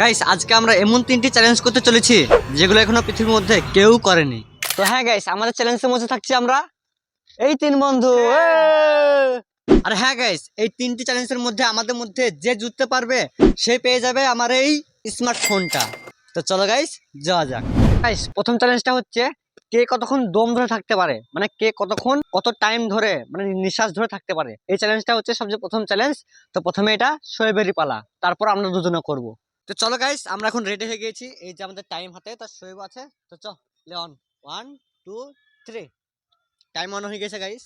Guys আজকে আমরা এমন তিনটি চ্যালেঞ্জ করতে চলেছি, যেগুলো এখনও পৃথিবীর মধ্যে কেউ করেনি। তো হ্যাঁ গাইস আমাদের চ্যালেঞ্জের মধ্যে থাকছি আমরা। এই তিন বন্ধু আর হ্যাঁ গাইস এই তিনটি চ্যালেঞ্জের মধ্যে আমাদের মধ্যে যে জিততে পারবে, সে পেয়ে যাবে আমার এই স্মার্টফোনটা তো চলো গাইস যাওয়া যাক। গাইস প্রথম চ্যালেঞ্জটা হচ্ছে কে কতক্ষণ দম ধরে থাকতে পারে? মানে কে কতক্ষণ কত টাইম ধরে মানে নিঃশ্বাস ধরে থাকতে পারে? এই চ্যালেঞ্জটা হচ্ছে সবচেয়ে প্রথম চ্যালেঞ্জ তো প্রথমে এটা শোয়েবেরই পালা, তারপর আমরা দুজনে করব। তো চলো গাইস আমরা এখন রেডি হয়ে গেছি এই যে আমাদের টাইম হাতে তার শোয়েব আছে। তো চ lane one two three time on হয়ে গেছে গাইস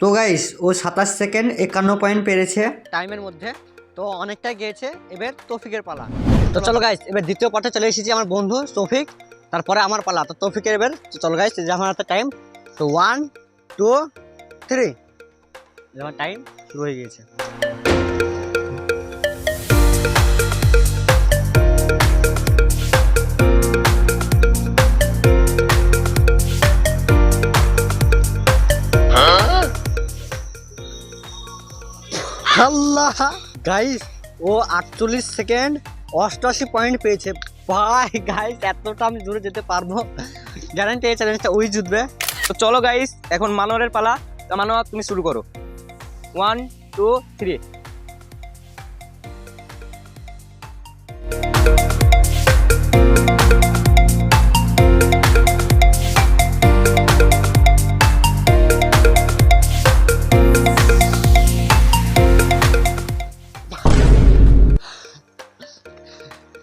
তো গাইস ও সাতাশ সেকেন্ড একান্ন পয়েন্ট পেরেছে। টাইমের মধ্যে। তো অনেকটাই গিয়েছে। এবার তৌফিকের পালা। তো চলো গাইস এবার দ্বিতীয় পার্টে চলে এসেছি আমার বন্ধু তৌফিক। তারপরে আমার পালা, তো তৌফিকের এবার চল গাইস যে আমার হাতে টাইম তো ওয়ান টু থ্রি আমার টাইম শুরু হয়ে গিয়েছে। আল্লাহ! গাইস ও আটচল্লিশ সেকেন্ড অষ্টআশি পয়েন্ট পেয়েছে। ভাই গাইস এতটা আমি দূরে যেতে পারব। গ্যারান্টি এই চ্যালেঞ্জটা ওই জিতবে। তো চলো গাইস এখন মানোয়ারের পালা। মানোয়ার, তুমি শুরু করো। One two three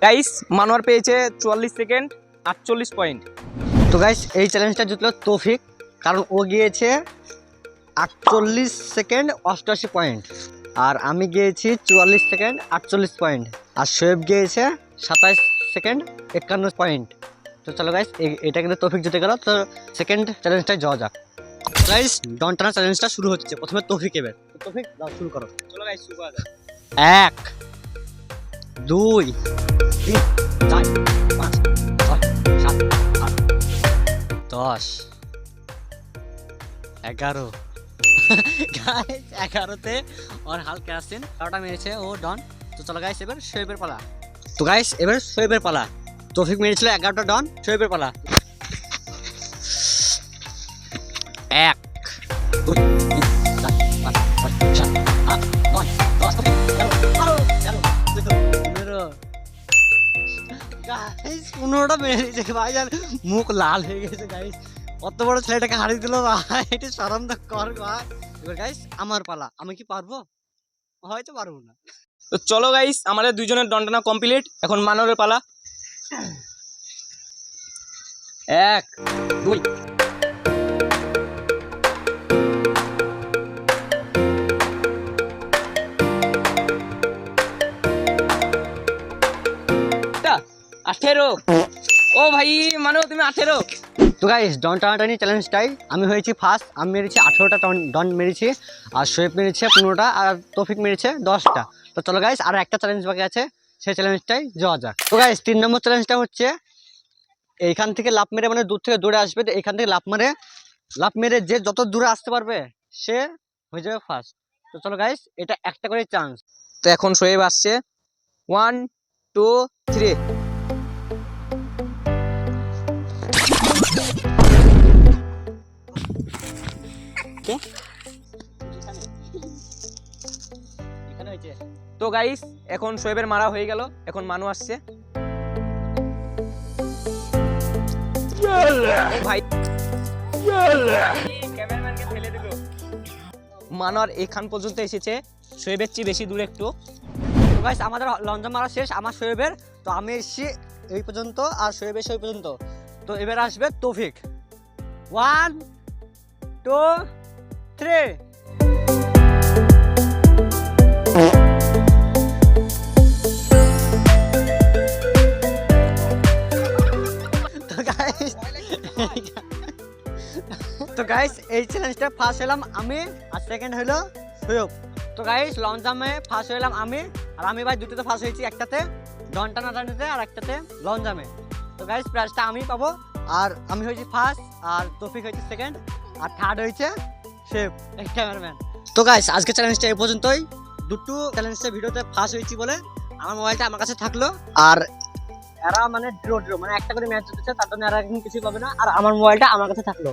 guys Manowar পেয়েছে চুয়াল্লিশ সেকেন্ড আটচল্লিশ পয়েন্ট তো গাইস এই চ্যালেঞ্জটা জিতলো তৌফিক কারণ ও গিয়েছে আটচল্লিশ সেকেন্ড অষ্টআশি পয়েন্ট আর আমি গিয়েছি চুয়াল্লিশ সেকেন্ড আটচল্লিশ পয়েন্ট আর শোয়েব গিয়েছে সাতাশ সেকেন্ড একান্ন পয়েন্ট তো চলো গাইস এটা কিন্তু তৌফিক জিতে গেল। তো সেকেন্ড চ্যালেঞ্জটাই যাওয়া যাক। গাইস ডনটানা চ্যালেঞ্জটা শুরু হচ্ছে। প্রথমে তৌফিক এবার। তৌফিক শুরু করো। চলো গাইস শুরু করা যাক। এক দুই দশ। এগারো। গাইস এগারোতে ওর হালকা আসছেন এগারোটা মেরেছে, ও ডন তো চলো গাইস এবার শোয়েবের পালা। তো গাইস এবার শোয়েবের পালা। তৌফিক মেরেছিল এগারোটা ডন শোয়েবের পালা। এক। পনেরোটা মেরে দিয়েছে, ভাই জান মুখ লাল হয়ে গেছে গাইস অত বড় ছেলেটাকে হারিয়ে দিল, ভাই। এটা সরম তো কর ভাই এবার গাইস আমার পালা। আমি কি পারব? হয়তো পারব না। তো চলো গাইস আমাদের দুজনের দণ্ডনা কমপ্লিট এখন মানবের পালা। এক, দুই। আঠেরো। ও ভাই, মানো, তুমি আঠেরো। তো গাইস ডন টানাটানি চ্যালেঞ্জটাই আমি হয়েছি ফার্স্ট আমি মেরেছি আঠেরোটা ডন মেরেছি, আর শোয়েব মেরেছে পনেরোটা, আর তৌফিক মেরেছে দশটা। তো চলো গাইস আর একটা চ্যালেঞ্জ বাকি আছে, সেই চ্যালেঞ্জটাই যাওয়া যাক। তো গাইস তিন নম্বর চ্যালেঞ্জটা হচ্ছে, এইখান থেকে লাভ মেরে মানে দূর থেকে দূরে আসবে, তো এইখান থেকে লাভ মেরে। লাভ মেরে যে যত দূরে আসতে পারবে, সে হয়ে যাবে ফার্স্ট তো চলো গাইস এটা একটা করে চান্স তো এখন শোয়েব আসছে। ওয়ান টু থ্রি হয়েছে তো গাইস এখন শোয়েবের মারা হয়ে গেল এখন মানু আসছে। ভাই মানোয়ার এখান পর্যন্ত এসেছে শোয়েবের চেয়ে বেশি দূরে একটু। তো গাইস আমাদের লঞ্চন মারা শেষ আমার শোয়েবের তো আমি এসেছি এই পর্যন্ত আর শোয়েব এসে ওই পর্যন্ত। তো এবার আসবে তৌফিক। ওয়ান টু থ্রি তো গাইস এই চ্যালেঞ্জটা ফার্স্ট হলাম আমি, আর সেকেন্ড হলো সৈয়ব তো গাইস লং জাম্পে ফার্স্ট হলাম আমি, আর আমি ভাই দুটোতে ফার্স্ট হয়েছি, একটাতে ডন টানা টানিতে আর একটাতে লং জামে তো গাইস প্রাইজটা আমি পাবো, আর আমি হয়েছি ফার্স্ট আর তৌফিক হয়েছে সেকেন্ড আর থার্ড হয়েছে শেফ ক্যামেরাম্যান। তো গাইস আজকে চ্যালেঞ্জটা এই পর্যন্তই। দুটো চ্যালেঞ্জটা ভিডিওতে ফার্স্ট হয়েছি বলে আমার মোবাইলটা আমার কাছে থাকল। আর এরা মানে ড্র ড্র মানে একটা করে ম্যাচ জিতেছে তার জন্য এরা এখন কিছুই পাবে না। আর আমার মোবাইলটা আমার কাছে থাকল।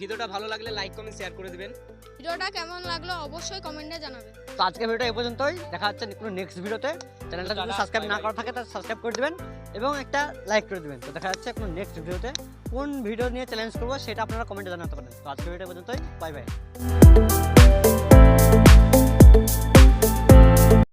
ভিডিওটা ভালো লাগলে লাইক কমেন্ট শেয়ার করে দিবেন। ভিডিওটা কেমন লাগল অবশ্যই কমেন্টে জানাবেন। তো আজকে ভিডিওটা এই পর্যন্তই। দেখা হচ্ছে কোনো নেক্সট ভিডিওতে চ্যানেলটা যদি সাবস্ক্রাইব না করা থাকে তাহলে সাবস্ক্রাইব করে দিবেন এবং একটা লাইক করে দিবেন। তো দেখা যাচ্ছে কোনো নেক্সট ভিডিওতে কোন ভিডিও নিয়ে চ্যালেঞ্জ করব সেটা আপনারা কমেন্টে জানাতে পারেন। তো আজকে ভিডিও পর্যন্তই। Bye bye